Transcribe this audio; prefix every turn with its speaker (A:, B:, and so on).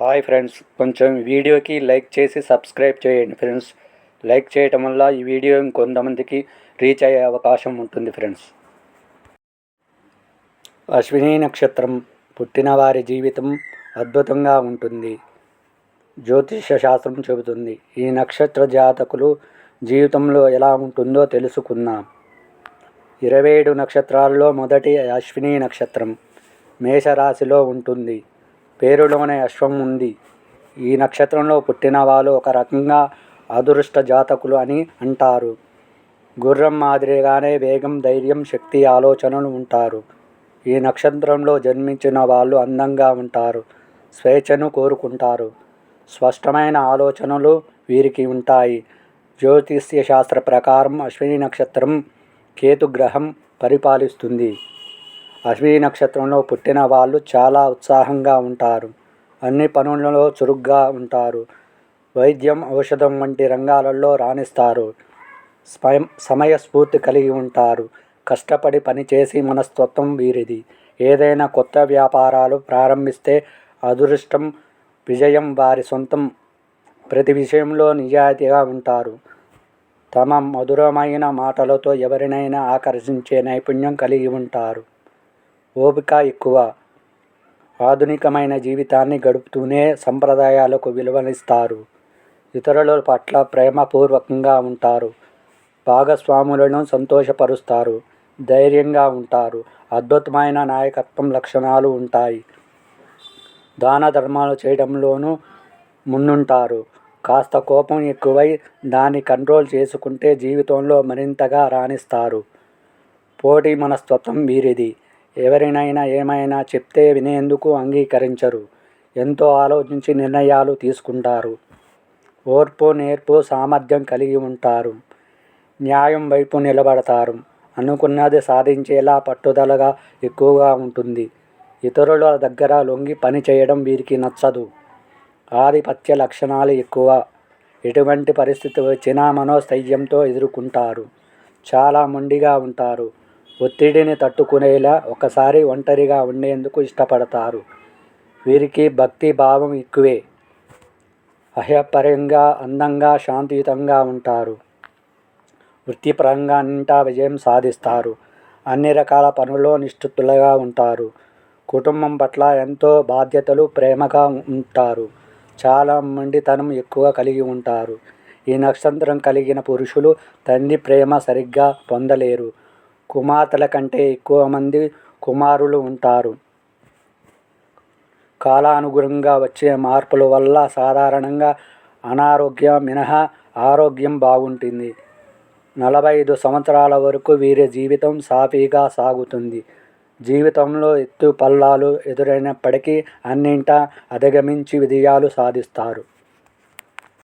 A: Hi friends కొంచెం వీడియోకి like చేసి సబ్స్క్రైబ్ చేయండి ఫ్రెండ్స్. లైక్ చేయటం వల్ల ఈ వీడియో ఇంకొంతమందికి రీచ్ అయ్యే అవకాశం ఉంటుంది ఫ్రెండ్స్. అశ్విని నక్షత్రం పుట్టిన వారి జీవితం అద్భుతంగా ఉంటుంది. జ్యోతిష శాస్త్రం చెబుతుంది ఈ నక్షత్ర జాతకులు జీవితంలో ఎలా ఉంటుందో తెలుసుకుందాం. ఇరవై ఏడు నక్షత్రాల్లో మొదటి అశ్విని నక్షత్రం మేషరాశిలో ఉంటుంది. పేరులోనే అశ్వం ఉంది. ఈ నక్షత్రంలో పుట్టిన వాళ్ళు ఒక రకంగా అదృష్ట జాతకులు అని అంటారు. గుర్రం మాదిరిగానే వేగం ధైర్యం శక్తి ఆలోచనలు ఉంటారు. ఈ నక్షత్రంలో జన్మించిన వాళ్ళు అందంగా ఉంటారు. స్వేచ్ఛను కోరుకుంటారు. స్పష్టమైన ఆలోచనలు వీరికి ఉంటాయి. జ్యోతిష్య శాస్త్ర ప్రకారం అశ్విని నక్షత్రం కేతుగ్రహం పరిపాలిస్తుంది. అశ్విని నక్షత్రంలో పుట్టిన వాళ్ళు చాలా ఉత్సాహంగా ఉంటారు. అన్ని పనులలో చురుగ్గా ఉంటారు. వైద్యం ఔషధం వంటి రంగాలలో రాణిస్తారు. స్వయం సమయస్ఫూర్తి కలిగి ఉంటారు. కష్టపడి పనిచేసి మనస్తత్వం వీరిది. ఏదైనా కొత్త వ్యాపారాలు ప్రారంభిస్తే అదృష్టం విజయం వారి సొంతం ప్రతి విషయంలో నిజాయితీగా ఉంటారు. తమ మధురమైన మాటలతో ఎవరినైనా ఆకర్షించే నైపుణ్యం కలిగి ఉంటారు. ఓపిక ఎక్కువ. ఆధునికమైన జీవితాన్ని గడుపుతూనే సంప్రదాయాలకు విలువనిస్తారు. ఇతరుల పట్ల ప్రేమపూర్వకంగా ఉంటారు. భాగస్వాములను సంతోషపరుస్తారు. ధైర్యంగా ఉంటారు. అద్భుతమైన నాయకత్వం లక్షణాలు ఉంటాయి. దాన ధర్మాలు చేయడంలోనూ ముందుంటారు కాస్త కోపం ఎక్కువై దాన్ని కంట్రోల్ చేసుకుంటే జీవితంలో మరింతగా రాణిస్తారు. పోటీ మనస్తత్వం వీరిది. ఎవరినైనా ఏమైనా చెప్తే వినేందుకు అంగీకరించరు. ఎంతో ఆలోచించి నిర్ణయాలు తీసుకుంటారు. ఓర్పు నేర్పు సామర్థ్యం కలిగి ఉంటారు. న్యాయం వైపు నిలబడతారు. అనుకున్నది సాధించేలా పట్టుదలగా ఎక్కువగా ఉంటుంది. ఇతరుల దగ్గర లొంగి పని చేయడం వీరికి నచ్చదు. ఆధిపత్య లక్షణాలు ఎక్కువ. ఎటువంటి పరిస్థితి వచ్చినా మనోస్థైర్యంతో ఎదుర్కొంటారు. చాలా మొండిగా ఉంటారు. ఒత్తిడిని తట్టుకునేలా ఒకసారి ఒంటరిగా ఉండేందుకు ఇష్టపడతారు. వీరికి భక్తి భావం ఎక్కువే. అహ్యపరంగా అందంగా శాంతియుతంగా ఉంటారు. వృత్తిపరంగా అంతా విజయం సాధిస్తారు. అన్ని రకాల పనుల్లో నిష్ఠుతులుగా ఉంటారు. కుటుంబం పట్ల ఎంతో బాధ్యతలు ప్రేమగా ఉంటారు. చాలా మొండితనం ఎక్కువ కలిగి ఉంటారు. ఈ నక్షత్రం కలిగిన పురుషులు తండ్రి ప్రేమ సరిగ్గా పొందలేరు. కుమార్తెల కంటే ఎక్కువ మంది కుమారులు ఉంటారు. కాలానుగుణంగా వచ్చే మార్పుల వల్ల సాధారణంగా అనారోగ్యం మినహా ఆరోగ్యం బాగుంటుంది. నలభై ఐదు సంవత్సరాల వరకు వీరి జీవితం సాఫీగా సాగుతుంది. జీవితంలో ఎత్తు పల్లాలు ఎదురైనప్పటికీ అన్నింటా అధిగమించి విజయాలు సాధిస్తారు.